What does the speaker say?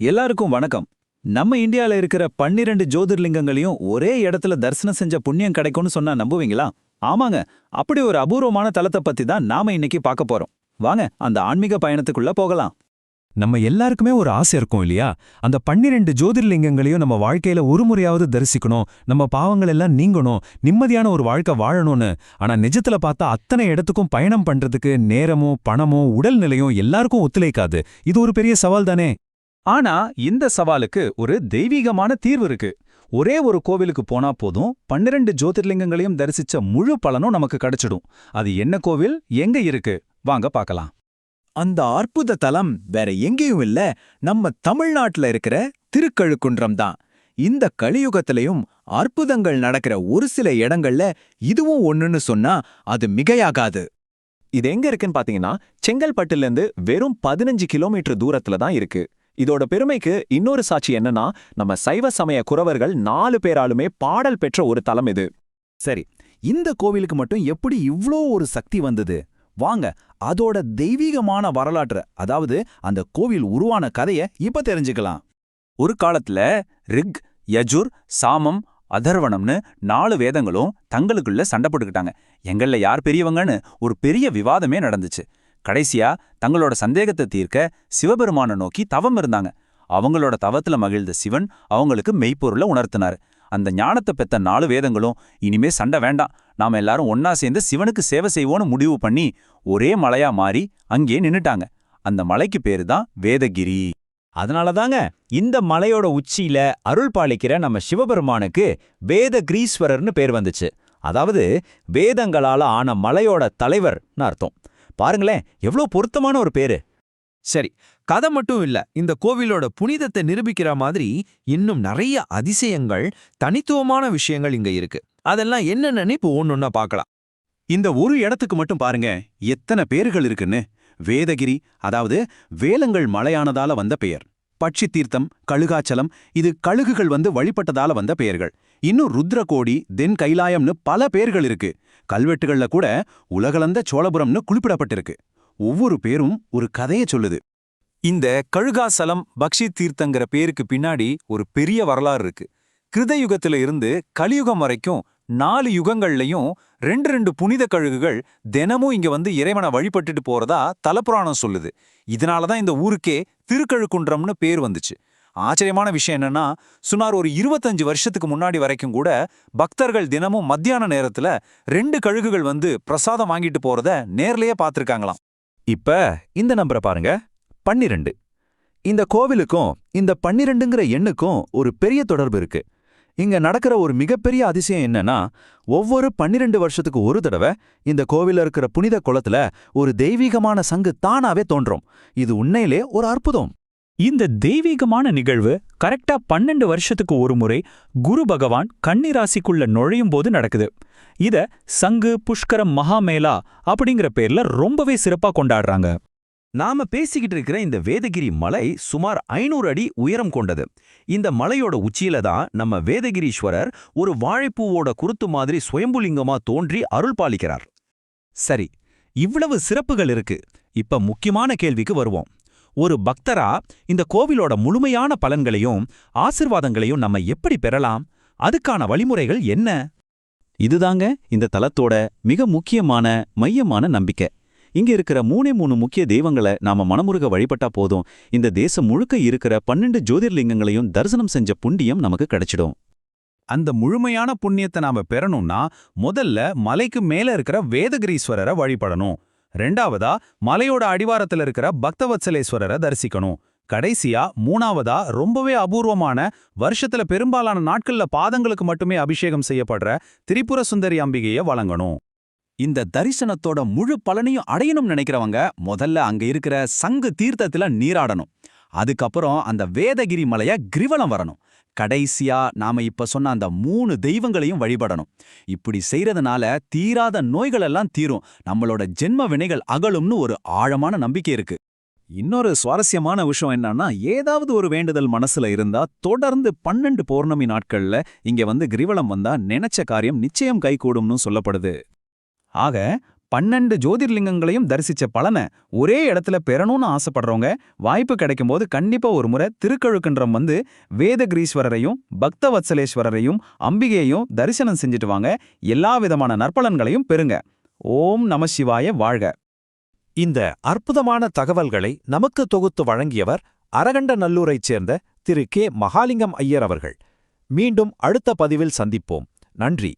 எல்லாருக்கும் வணக்கம். நம்ம இந்தியால இருக்கிற பன்னிரண்டு ஜோதிர்லிங்கங்களையும் ஒரே இடத்துல தரிசனம் செஞ்ச புண்ணியம் கிடைக்கும்னு சொன்னா நம்புவீங்களா? ஆமாங்க. அப்படி ஒரு அபூர்வமான தலத்தை பத்தி தான் நாம இன்னைக்கு பார்க்க போறோம். வாங்க அந்த ஆன்மீக பயணத்துக்குள்ள போகலாம். நம்ம எல்லாருக்குமே ஒரு ஆசை இருக்கும் இல்லையா? அந்த பன்னிரெண்டு ஜோதிர்லிங்கங்களையும் நம்ம வாழ்க்கையில ஒரு முறையாவது தரிசிக்கணும். நம்ம பாவங்கள் எல்லாம் நீங்கணும். நிம்மதியான ஒரு வாழ்க்கை வாழணும்னு. ஆனா நிஜத்துல பார்த்தா அத்தனை இடத்துக்கும் பயணம் பண்றதுக்கு நேரமோ பணமோ உடல்நிலையும் எல்லாருக்கும் ஒத்துழைக்காது. இது ஒரு பெரிய சவால் தானே? ஆனா இந்த சவாலுக்கு ஒரு தெய்வீகமான தீர்வு இருக்கு. ஒரே ஒரு கோவிலுக்கு போனா போதும் பன்னிரண்டு ஜோதிர்லிங்கங்களையும் தரிசிச்ச முழு பலனும் நமக்கு கிடைச்சிடும். அது என்ன கோவில்? எங்க இருக்கு? வாங்க பார்க்கலாம். அந்த அற்புத தலம் வேற எங்கேயும் இல்ல. நம்ம தமிழ்நாட்டுல இருக்கிற திருக்கழுக்குன்றம் தான். இந்த கலியுகத்திலையும் அற்புதங்கள் நடக்கிற ஒரு சில இடங்கள்ல இதுவும் ஒண்ணுன்னு சொன்னா அது மிகையாகாது. இது எங்க இருக்குன்னு பாத்தீங்கன்னா செங்கல்பட்டுல இருந்து வெறும் பதினஞ்சு கிலோமீட்டர் தூரத்துல தான் இருக்கு. இதோட பெருமைக்கு இன்னொரு சாட்சி என்னன்னா நம்ம சைவ சமய குறவர்கள் நாலு பேராலுமே பாடல் பெற்ற ஒரு தலம் இது. சரி இந்த கோவிலுக்கு மட்டும் எப்படி இவ்ளோ ஒரு சக்தி வந்தது? வாங்க அதோட தெய்வீகமான வரலாற்று அதாவது அந்த கோவில் உருவான கதைய இப்ப தெரிஞ்சுக்கலாம். ஒரு காலத்துல ரிக் யஜுர் சாமம் அதர்வணம்னு நாலு வேதங்களும் தங்களுக்குள்ள சண்டை போட்டுக்கிட்டாங்க எங்கள்ல யார் பெரியவங்கன்னு ஒரு பெரிய விவாதமே நடந்துச்சு. கடைசியா தங்களோட சந்தேகத்தை தீர்க்க சிவபெருமான நோக்கி தவம் இருந்தாங்க. அவங்களோட தவத்துல மகிழ்ந்த சிவன் அவங்களுக்கு மெய்ப்பொருளை உணர்த்தினார். அந்த ஞானத்தை பெத்த நாலு வேதங்களும் இனிமே சண்டை வேண்டாம். நாம எல்லாரும் ஒன்னா சேர்ந்து சிவனுக்கு சேவை செய்வோன்னு முடிவு பண்ணி ஒரே மலையா மாறி அங்கே நின்னுட்டாங்க. அந்த மலைக்கு பேரு தான் வேதகிரி. அதனால தாங்க இந்த மலையோட உச்சியில அருள் பாலிக்கிற நம்ம சிவபெருமானுக்கு வேதகிரீஸ்வரர்னு பேர் வந்துச்சு. அதாவது வேதங்களால ஆன மலையோட தலைவர்னு அர்த்தம். பாருங்களேன் எவ்வளோ பொருத்தமான ஒரு பேரு. சரி கதை மட்டும் இல்ல இந்த கோவிலோட புனிதத்தை நிரூபிக்கிற மாதிரி இன்னும் நிறைய அதிசயங்கள் தனித்துவமான விஷயங்கள் இங்க இருக்கு. அதெல்லாம் என்னென்னு இப்போ ஒன்னொன்னா பார்க்கலாம் இந்த ஒரு இடத்துக்கு மட்டும் பாருங்க எத்தனை பேர்கள் இருக்குன்னு. வேதகிரி அதாவது வேலங்கள் மலையானதால வந்த பெயர். பட்சி தீர்த்தம் கழுகாச்சலம் இது கழுகுகள் வந்து வழிபட்டதால வந்த பெயர்கள். இன்னும் ருத்ரகோடி தென் கைலாயம்னு பல பேர்கள் இருக்கு. கல்வெட்டுகள்ல கூட உலகளந்த சோழபுரம்னு குறிப்பிடப்பட்டிருக்கு. ஒவ்வொரு பேரும் ஒரு கதைய சொல்லுது. இந்த கழுகாசலம் பக்ஷி தீர்த்தங்கிற பேருக்கு பின்னாடி ஒரு பெரிய வரலாறு இருக்கு. கிருதயுகத்துல இருந்து கலியுகம் வரைக்கும் நாலு யுகங்கள்லயும் ரெண்டு ரெண்டு புனித கழுகுகள் தினமும் இங்க வந்து இறைவனை வழிபட்டுட்டு போறதா தலப்புராணம் சொல்லுது. இதனால தான் இந்த ஊருக்கே திருக்கழுக்குன்றம்னு பேர் வந்துச்சு. ஆச்சரியமான விஷயம் என்னன்னா சுமார் ஒரு இருபத்தஞ்சு வருஷத்துக்கு முன்னாடி வரைக்கும் கூட பக்தர்கள் தினமும் மத்தியான நேரத்துல ரெண்டு கழுகுகள் வந்து பிரசாதம் வாங்கிட்டு போறத நேர்லயே பார்த்திருக்காங்களாம். இப்ப இந்த நம்பரை பாருங்க. பன்னிரண்டு. இந்த கோவிலுக்கும் இந்த பன்னிரெண்டுங்கிற எண்ணுக்கும் ஒரு பெரிய தொடர்பு இருக்கு. இங்க நடக்கிற ஒரு மிகப்பெரிய அதிசயம் என்னன்னா ஒவ்வொரு பன்னிரெண்டு வருஷத்துக்கு ஒரு தடவை இந்த கோவில இருக்கிற புனித குளத்துல ஒரு தெய்வீகமான சங்கு தானாவே தோன்றும். இது உண்மையிலே ஒரு அற்புதம். இந்த தெய்வீகமான நிகழ்வு கரெக்டா பன்னெண்டு வருஷத்துக்கு ஒரு முறை குரு பகவான் கன்னிராசிக்குள்ள நுழையும் போது நடக்குது. இத சங்கு புஷ்கரம் மகாமேலா அப்படிங்கிற பேர்ல ரொம்பவே சிறப்பா கொண்டாடுறாங்க. நாம பேசிக்கிட்டு இருக்கிற இந்த வேதகிரி மலை சுமார் ஐநூறு அடி உயரம் கொண்டது. இந்த மலையோட உச்சியில தான் நம்ம வேதகிரீஸ்வரர் ஒரு வாழைப்பூவோட குருத்து மாதிரி சுயம்புலிங்கமா தோன்றி அருள் பாலிக்கிறார். சரி இவ்வளவு சிறப்புகள் இருக்கு. இப்ப முக்கியமான கேள்விக்கு வருவோம். ஒரு பக்தரா இந்த கோவிலோட முழுமையான பலன்களையும் ஆசிர்வாதங்களையும் நம்ம எப்படி பெறலாம்? அதுக்கான வழிமுறைகள் என்ன? இதுதாங்க இந்த தலத்தோட மிக முக்கியமான மையமான நம்பிக்கை. இங்க இருக்கிற மூணே மூணு முக்கிய தெய்வங்களை நாம மனமுருக வழிபட்டா போதும். இந்த தேசம் முழுக்க இருக்கிற பன்னெண்டு ஜோதிர்லிங்கங்களையும் தரிசனம் செஞ்ச புண்ணியம் நமக்கு கிடைச்சிடும். அந்த முழுமையான புண்ணியத்தை நாம பெறணும்னா முதல்ல மலைக்கு மேல இருக்கிற வேதகிரீஸ்வரரை வழிபடணும். ரெண்டாவதா மலையோட அடிவாரத்துல இருக்கிற பக்தவத்சலேஸ்வரரை தரிசிக்கணும். கடைசியா மூணாவதா ரொம்பவே அபூர்வமான வருஷத்துல பெரும்பாலான நாட்கள்ல பாதங்களுக்கு மட்டுமே அபிஷேகம் செய்யப்படுற திரிபுர சுந்தரி அம்பிகைய வழங்கணும். இந்த தரிசனத்தோட முழு பலனையும் அடையணும்னு நினைக்கிறவங்க முதல்ல அங்க இருக்கிற சங்கு தீர்த்தத்துல நீராடணும். அதுக்கப்புறம் அந்த வேதகிரி மலைய கிரிவலம் வரணும். கடைசியா நாம இப்ப சொன்ன அந்த மூணு தெய்வங்களையும் வழிபடணும். இப்படி செய்யறதுனால தீராத நோய்கள் எல்லாம் தீரும். நம்மளோட ஜென்ம வினைகள் அகலும்னு ஒரு ஆழமான நம்பிக்கை இருக்கு. இன்னொரு சுவாரஸ்யமான விஷயம் என்னன்னா ஏதாவது ஒரு வேண்டுதல் மனசுல இருந்தா தொடர்ந்து பன்னெண்டு பௌர்ணமி நாட்கள்ல இங்க வந்து கிரிவலம் வந்தா நினைச்ச காரியம் நிச்சயம் கைகூடும்னு சொல்லப்படுது. ஆக பன்னெண்டு ஜோதிர்லிங்கங்களையும் தரிசிச்ச பலனை ஒரே இடத்துல பெறணும்னு ஆசைப்படுறவங்க வாய்ப்பு கிடைக்கும்போது கண்டிப்பா ஒரு முறை திருக்கழுக்குன்றம் வந்து வேதகிரீஸ்வரரையும் பக்தவத்சலேஸ்வரரையும் அம்பிகையையும் தரிசனம் செஞ்சுட்டு வாங்க. எல்லா விதமான நற்பலன்களையும் பெறுங்க. ஓம் நம சிவாய வாழ்க. இந்த அற்புதமான தகவல்களை நமக்கு தொகுத்து வழங்கியவர் அரகண்டநல்லூரைச் சேர்ந்த திரு கே. மகாலிங்கம் ஐயர் அவர்கள். மீண்டும் அடுத்த பதிவில் சந்திப்போம். நன்றி.